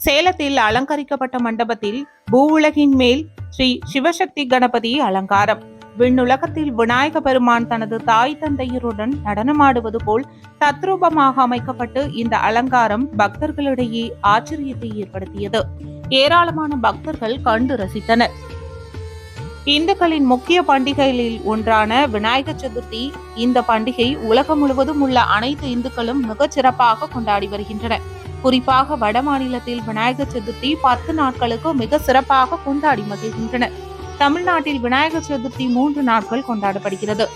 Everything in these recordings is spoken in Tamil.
சேலத்தில் அலங்கரிக்கப்பட்ட மண்டபத்தில் பூவுலகின் மேல் ஸ்ரீ சிவசக்தி கணபதி அலங்காரம். விண்ணுலகத்தில் விநாயக பெருமான் தனது தாய் தந்தையருடன் நடனமாடுவது போல் தத்ரூபமாக அமைக்கப்பட்டு இந்த அலங்காரம் பக்தர்களிடையே ஆச்சரியத்தை ஏற்படுத்தியது. ஏராளமான பக்தர்கள் கண்டு ரசித்தனர். இந்துக்களின் முக்கிய பண்டிகைகளில் ஒன்றான விநாயகர் சதுர்த்தி இந்த பண்டிகை உலகம் முழுவதும் உள்ள அனைத்து இந்துக்களும் மிகச் சிறப்பாக கொண்டாடி வருகின்றனர். குறிப்பாக வட மாநிலத்தில் விநாயகர் சதுர்த்தி பத்து நாட்களுக்கு மிக சிறப்பாக கொண்டாடி மகிழ்கின்றனர். தமிழ்நாட்டில் விநாயகர் சதுர்த்தி மூன்று நாட்கள் கொண்டாடப்படுகிறது.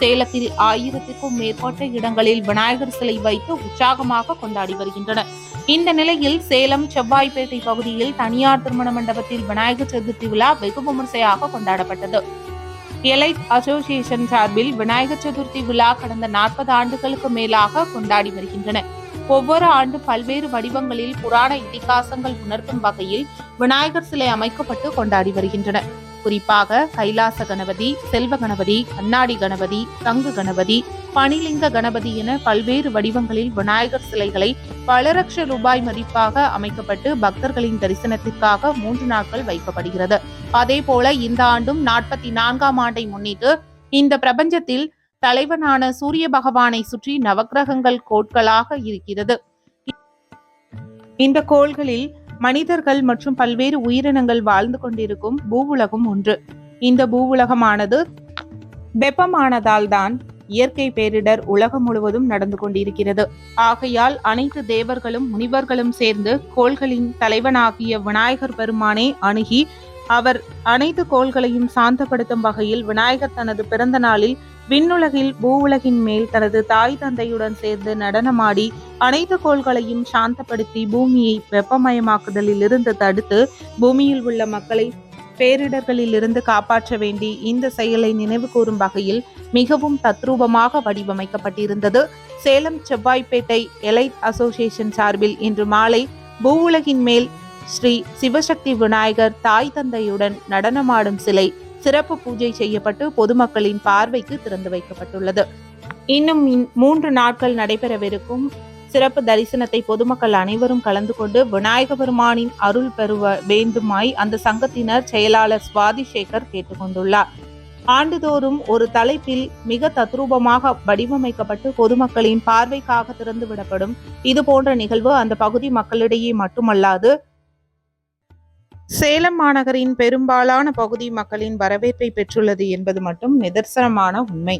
சேலத்தில் ஆயிரத்திற்கும் மேற்பட்ட இடங்களில் விநாயகர் சிலை வைத்து உற்சாகமாக கொண்டாடி வருகின்றனர். இந்த நிலையில் சேலம் செவ்வாய்ப்பேட்டை பகுதியில் தனியார் திருமண மண்டபத்தில் விநாயகர் சதுர்த்தி விழா வெகு விமர்சையாக கொண்டாடப்பட்டது. எலைட் அசோசியேஷன் சார்பில் விநாயகர் சதுர்த்தி விழா கடந்த நாற்பது ஆண்டுகளுக்கு மேலாக கொண்டாடி வருகின்றன. ஒவ்வொரு ஆண்டு பல்வேறு வடிவங்களில் புராண இதிகாசங்கள் உணர்த்தும் வகையில் விநாயகர் சிலை அமைக்கப்பட்டு கொண்டாடி வருகின்றன. குறிப்பாக கைலாச கணபதி செல்வ கணபதி கண்ணாடி கணபதி தங்கு கணபதி பனிலிங்க கணபதி என பல்வேறு வடிவங்களில் விநாயகர் சிலைகளை பல லட்ச ரூபாய் மதிப்பாக அமைக்கப்பட்டு பக்தர்களின் தரிசனத்திற்காக மூன்று நாட்கள் வைக்கப்படுகிறது. அதே போல இந்த ஆண்டும் நாற்பத்தி நான்காம் ஆண்டை முன்னிட்டு இந்த பிரபஞ்சத்தில் தலைவனான சூரிய பகவானை சுற்றி நவக்கிரகங்கள் கோட்களாக இருக்கிறது. இந்த கோள்களில் மனிதர்கள் மற்றும் பல்வேறு உயிரினங்கள் வாழ்ந்து கொண்டிருக்கும் பூவுலகம் ஒன்று. இந்த பூவுலகமானது வெப்பமானதால் தான் இயற்கை பேரிடர் உலகம் முழுவதும் நடந்து கொண்டிருக்கிறது. ஆகையால் அனைத்து தேவர்களும் முனிவர்களும் சேர்ந்து கோள்களின் தலைவனாகிய விநாயகர் பெருமானை அணுகி அவர் அனைத்து கோள்களையும் சாந்தப்படுத்தும் வகையில் விநாயகர் தனது பிறந்த நாளில் விண்ணுலகில் பூவுலகின் மேல் தனது தாய் தந்தையுடன் சேர்ந்து நடனமாடி அனைத்து கோள்களையும் சாந்தப்படுத்தி பூமியை வெப்பமயமாக்குதலில் இருந்து தடுத்து பூமியில் உள்ள மக்களை பேரிடர்களில் இருந்து காப்பாற்ற வேண்டி இந்த செயலை நினைவு கூறும் வகையில் மிகவும் தத்ரூபமாக வடிவமைக்கப்பட்டிருந்தது. சேலம் செவ்வாய்ப்பேட்டை எலைட் அசோசியேஷன் சார்பில் இன்று மாலை பூவுலகின் மேல் ஸ்ரீ சிவசக்தி விநாயகர் தாய் தந்தையுடன் நடனமாடும் சிலை சிறப்பு பூஜை செய்யப்பட்டு பொதுமக்களின் பார்வைக்கு திறந்து வைக்கப்பட்டுள்ளது. இன்னும் மூன்று நாட்கள் நடைபெறவிருக்கும் சிறப்பு தரிசனத்தை பொதுமக்கள் அனைவரும் கலந்து கொண்டு விநாயக பெருமானின் அருள் பெறுவ வேண்டுமாய் அந்த சங்கத்தினர் செயலாளர் சுவாதி சேகர் கேட்டுக்கொண்டுள்ளார். ஆண்டுதோறும் ஒரு தலைப்பில் மிக தத்ரூபமாக வடிவமைக்கப்பட்டு பொதுமக்களின் பார்வைக்காக திறந்து விடப்படும் இது போன்ற நிகழ்வு அந்த பகுதி மக்களிடையே மட்டுமல்லாது சேலம் மாநகரின் பெரும்பாலான பகுதி மக்களின் வரவேற்பை பெற்றுள்ளது என்பது மட்டும் நிதர்சனமான உண்மை.